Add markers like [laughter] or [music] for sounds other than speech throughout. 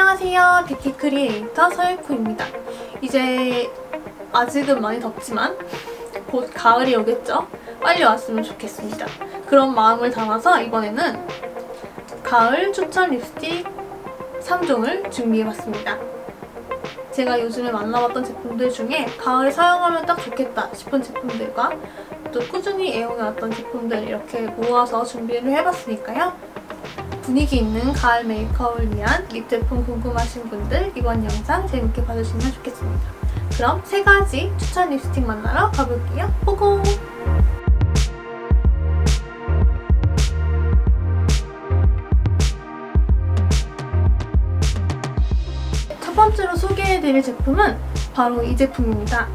안녕하세요. 뷰티 크리 에이터 서유코입니다. 이제 아직은 많이 덥지만 곧 가을이 오겠죠? 빨리 왔으면 좋겠습니다. 그런 마음을 담아서 이번에는 가을 추천 립스틱 3종을 준비해봤습니다. 제가 요즘에 만나봤던 제품들 중에 가을에 사용하면 딱 좋겠다 싶은 제품들과 또 꾸준히 애용해왔던 제품들 이렇게 모아서 준비를 해봤으니까요. 분위기 있는 가을 메이크업을 위한 립 제품 궁금하신 분들 이번 영상 재밌게 봐주시면 좋겠습니다. 그럼 세 가지 추천 립스틱 만나러 가볼게요. 고고! 첫 번째로 소개해드릴 제품은 바로 이 제품입니다.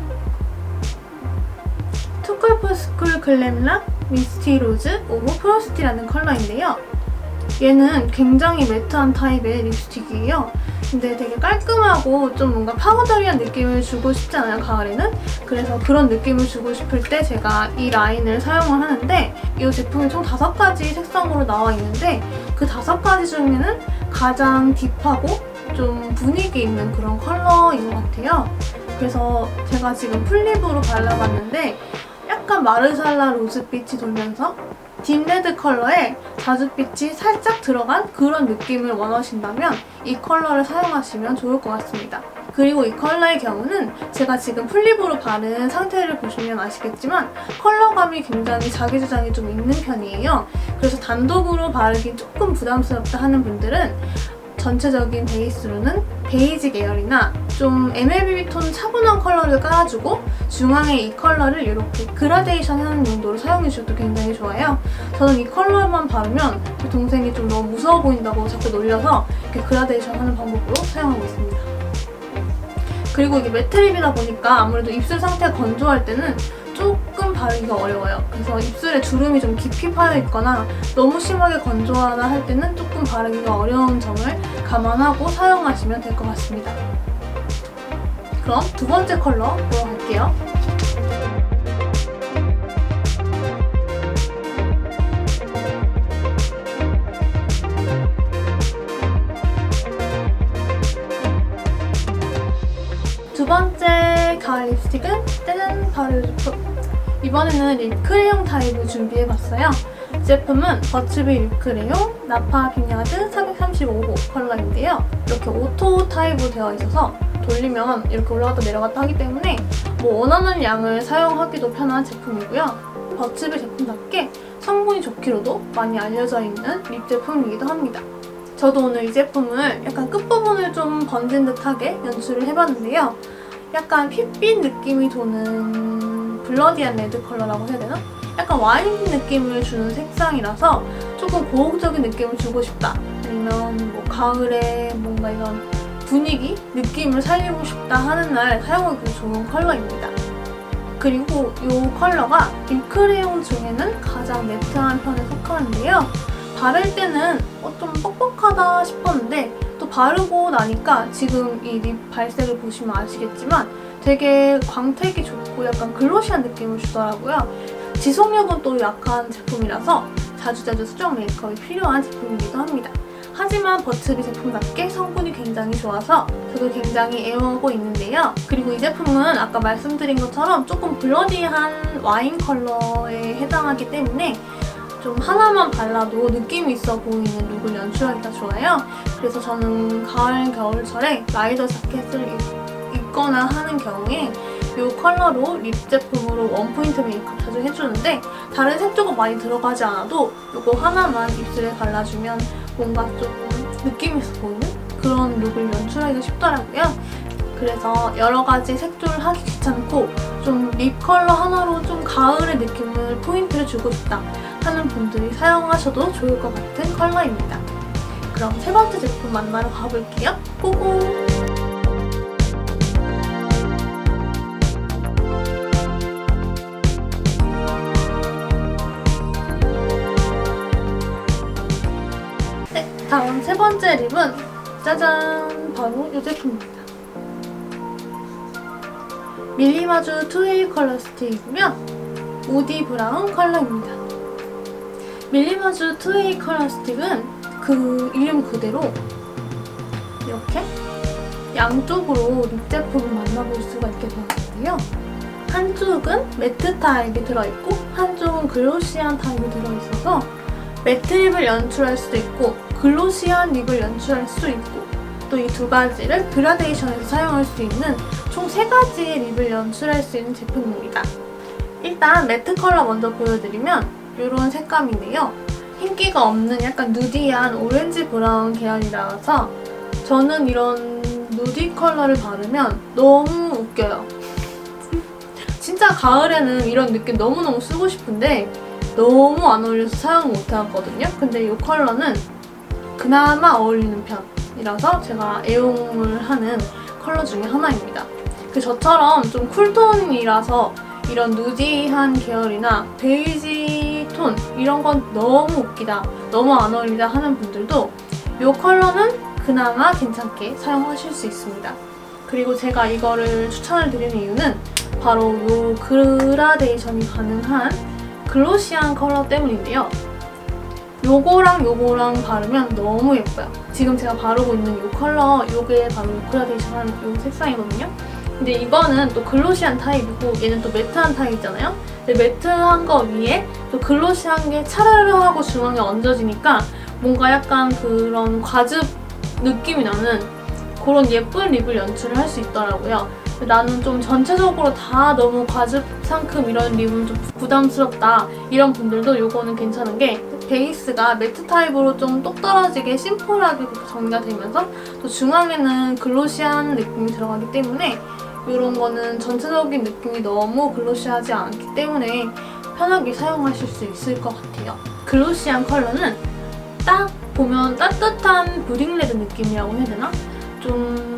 투쿨포스쿨 글램락 미스티 로즈 오브 프로스티라는 컬러인데요. 얘는 굉장히 매트한 타입의 립스틱이에요. 근데 되게 깔끔하고 좀 뭔가 파우더리한 느낌을 주고 싶지 않아요, 가을에는? 그래서 그런 느낌을 주고 싶을 때 제가 이 라인을 사용을 하는데 이 제품이 총 다섯 가지 색상으로 나와 있는데 그 다섯 가지 중에는 가장 딥하고 좀 분위기 있는 그런 컬러인 것 같아요. 그래서 제가 지금 풀립으로 발라봤는데 약간 마르살라 로즈빛이 돌면서 딥레드 컬러에 자줏빛이 살짝 들어간 그런 느낌을 원하신다면 이 컬러를 사용하시면 좋을 것 같습니다. 그리고 이 컬러의 경우는 제가 지금 풀립으로 바른 상태를 보시면 아시겠지만 컬러감이 굉장히 자기주장이 좀 있는 편이에요. 그래서 단독으로 바르기 조금 부담스럽다 하는 분들은 전체적인 베이스로는 베이지 계열이나 좀 MLB 톤 차분한 컬러를 깔아주고 중앙에 이 컬러를 이렇게 그라데이션 하는 용도로 사용해 주셔도 굉장히 좋아요. 저는 이 컬러만 바르면 제 동생이 좀 너무 무서워 보인다고 자꾸 놀려서 이렇게 그라데이션 하는 방법으로 사용하고 있습니다. 그리고 이게 매트립이다 보니까 아무래도 입술 상태가 건조할 때는 조금 바르기가 어려워요. 그래서 입술에 주름이 좀 깊이 파여 있거나 너무 심하게 건조하다 할 때는 조금 바르기가 어려운 점을 감안하고 사용하시면 될 것 같습니다. 그럼 두 번째 컬러 보러 갈게요. 두 번째 가을 립스틱은 짜잔 바로. 이번에는 립크레용 타입을 준비해봤어요. 이 제품은 버츠비 립크레용 나파 빈야드 435호 컬러인데요. 이렇게 오토 타입으로 되어 있어서 돌리면 이렇게 올라갔다 내려갔다 하기 때문에 뭐 원하는 양을 사용하기도 편한 제품이고요. 버츠비 제품답게 성분이 좋기로도 많이 알려져 있는 립 제품이기도 합니다. 저도 오늘 이 제품을 약간 끝부분을 좀 번진 듯하게 연출을 해봤는데요. 약간 핏빛 느낌이 도는 블러디한 레드 컬러라고 해야 되나? 약간 와인 느낌을 주는 색상이라서 조금 고혹적인 느낌을 주고 싶다. 아니면 뭐 가을에 뭔가 이런 분위기, 느낌을 살리고 싶다 하는 날 사용하기 좋은 컬러입니다. 그리고 이 컬러가 립크레용 중에는 가장 매트한 편에 속하는데요. 바를 때는 어, 좀 뻑뻑하다 싶었는데 또 바르고 나니까 지금 이 립 발색을 보시면 아시겠지만 되게 광택이 좋고 약간 글로시한 느낌을 주더라고요. 지속력은 또 약한 제품이라서 자주자주 수정 메이크업이 필요한 제품이기도 합니다. 하지만 버츠비 제품답게 성분이 굉장히 좋아서 저도 굉장히 애용하고 있는데요. 그리고 이 제품은 아까 말씀드린 것처럼 조금 블러디한 와인 컬러에 해당하기 때문에 좀 하나만 발라도 느낌 있어 보이는 룩을 연출하기가 좋아요. 그래서 저는 가을, 겨울철에 라이더 자켓을 입, 입거나 하는 경우에 이 컬러로 립 제품으로 원포인트 메이크업 자주 해주는데 다른 색조가 많이 들어가지 않아도 이거 하나만 입술에 발라주면 뭔가 조금 느낌 보이는 그런 룩을 연출하기가 쉽더라고요. 그래서 여러 가지 색조를 하기 귀찮고 좀 립 컬러 하나로 좀 가을의 느낌을 포인트를 주고 싶다 하는 분들이 사용하셔도 좋을 것 같은 컬러입니다. 그럼 세 번째 제품 만나러 가볼게요. 고고! 세 번째 립은 짜잔! 바로 이 제품입니다. 밀리마주 투웨이 컬러 스틱이고요. 우디 브라운 컬러입니다. 밀리마주 투웨이 컬러 스틱은 그 이름 그대로 이렇게 양쪽으로 립 제품을 만나볼 수가 있게 되었는데요. 한쪽은 매트 타입이 들어있고 한쪽은 글로시한 타입이 들어있어서 매트 립을 연출할 수도 있고 글로시한 립을 연출할 수 있고 또 이 두 가지를 그라데이션에서 사용할 수 있는 총 세 가지의 립을 연출할 수 있는 제품입니다. 일단 매트 컬러 먼저 보여드리면 이런 색감인데요. 흰기가 없는 약간 누디한 오렌지 브라운 계열이라서 저는 이런 누디 컬러를 바르면 너무 웃겨요. [laughs] 진짜 가을에는 이런 느낌 너무너무 쓰고 싶은데 너무 안 어울려서 사용 못 하거든요. 근데 이 컬러는 그나마 어울리는 편이라서 제가 애용을 하는 컬러 중에 하나입니다. 그 저처럼 좀 쿨톤이라서 이런 누디한 계열이나 베이지 톤 이런 건 너무 웃기다, 너무 안 어울리다 하는 분들도 이 컬러는 그나마 괜찮게 사용하실 수 있습니다. 그리고 제가 이거를 추천을 드리는 이유는 바로 이 그라데이션이 가능한 글로시한 컬러 때문인데요. 요거랑 요거랑 바르면 너무 예뻐요. 지금 제가 바르고 있는 이 컬러, 요게 바로 그라데이션 한 요 색상이거든요. 근데 이거는 또 글로시한 타입이고 얘는 또 매트한 타입이잖아요. 근데 매트한 거 위에 또 글로시한 게 차르르 하고 중앙에 얹어지니까 뭔가 약간 그런 과즙 느낌이 나는 그런 예쁜 립을 연출을 할 수 있더라고요. 나는 좀 전체적으로 다 너무 과즙상큼 이런 립은 좀 부담스럽다 이런 분들도 이거는 괜찮은 게 베이스가 매트 타입으로 좀 똑 떨어지게 심플하게 정리가 되면서 또 중앙에는 글로시한 느낌이 들어가기 때문에 이런 거는 전체적인 느낌이 너무 글로시하지 않기 때문에 편하게 사용하실 수 있을 것 같아요. 글로시한 컬러는 딱 보면 따뜻한 브릭레드 느낌이라고 해야 되나? 좀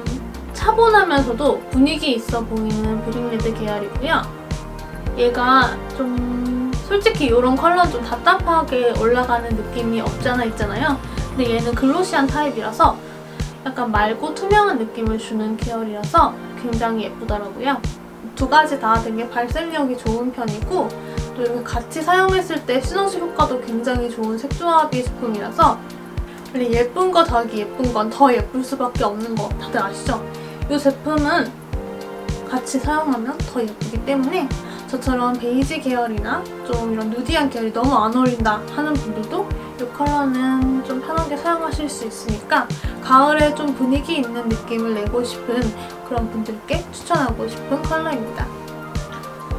차분하면서도 분위기 있어 보이는 브릭레드 계열이고요. 얘가 좀 솔직히 이런 컬러는 좀 답답하게 올라가는 느낌이 없지 않아 있잖아요. 근데 얘는 글로시한 타입이라서 약간 맑고 투명한 느낌을 주는 계열이라서 굉장히 예쁘더라고요. 두 가지 다 되게 발색력이 좋은 편이고 또 이렇게 같이 사용했을 때 시너지 효과도 굉장히 좋은 색조합이 제품이라서 예쁜 거 더하기 예쁜 건 더 예쁠 수밖에 없는 거 다들 아시죠? 이 제품은 같이 사용하면 더 예쁘기 때문에 저처럼 베이지 계열이나 좀 이런 누디한 계열이 너무 안 어울린다 하는 분들도 이 컬러는 좀 편하게 사용하실 수 있으니까 가을에 좀 분위기 있는 느낌을 내고 싶은 그런 분들께 추천하고 싶은 컬러입니다.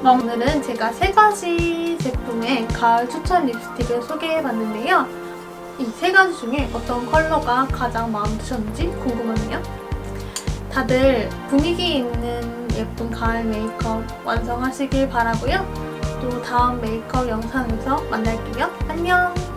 오늘은 제가 세 가지 제품의 가을 추천 립스틱을 소개해봤는데요. 이 세 가지 중에 어떤 컬러가 가장 마음 드셨는지 궁금하네요. 다들 분위기 있는 예쁜 가을 메이크업 완성하시길 바라고요. 또 다음 메이크업 영상에서 만날게요. 안녕!